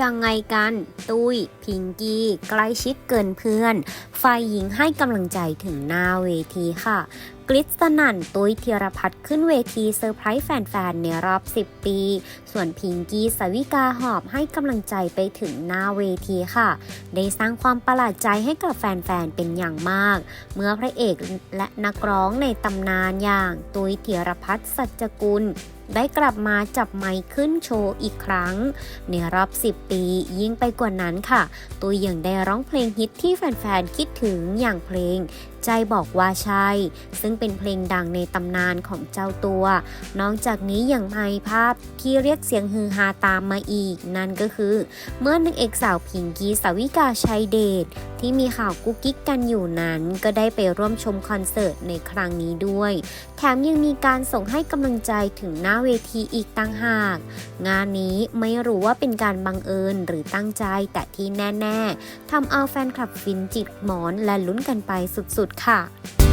ยังไงกัน ตุ้ย พิงกี้ ใกล้ชิดเกินเพื่อน ฝ่ายหญิงให้กำลังใจถึงหน้าเวทีค่ะ กริชสนั่นตุ้ยธีรพัฒน์ขึ้นเวทีเซอร์ไพรส์แฟนๆ ในรอบ 10 ปี ส่วนพิงกี้สวิกาหอบให้กำลังใจไปถึงหน้าเวทีค่ะ ได้สร้างความประหลาดใจให้กับแฟนๆ เป็นอย่างมาก เมื่อพระเอกและนักร้องในตำนานอย่างตุ้ยธีรพัฒน์สัจกุลได้กลับมาจับไมค์ขึ้นโชว์อีกครั้ง ในรอบ 10 ปียิ่งไปกว่านั้นค่ะ ตัวยังได้ร้องเพลงฮิตที่แฟนๆ คิดถึงอย่างเพลง ใจบอกว่าใช่ ซึ่งเป็นเพลงดังในตำนานของเจ้าตัว นอกจากนี้ยังมีภาพที่เรียกเสียงฮือฮาตามมาอีก นั่นก็คือเมื่อนางเอกสาวพิงกี้สาวิกาชัยเดชที่มีข่าวกุ๊กกิ๊กกันอยู่นั้น ก็ได้ไปร่วมชมคอนเสิร์ตในครั้งนี้ด้วย แถมยังมีการส่งให้กำลังใจถึงหน้าเวทีอีกตั้งหาก งานนี้ไม่รู้ว่าเป็นการบังเอิญหรือตั้งใจแต่ที่แน่ ๆทำเอาแฟนคลับฟินจิตหมอนและลุ้นกันไปสุดๆค่ะ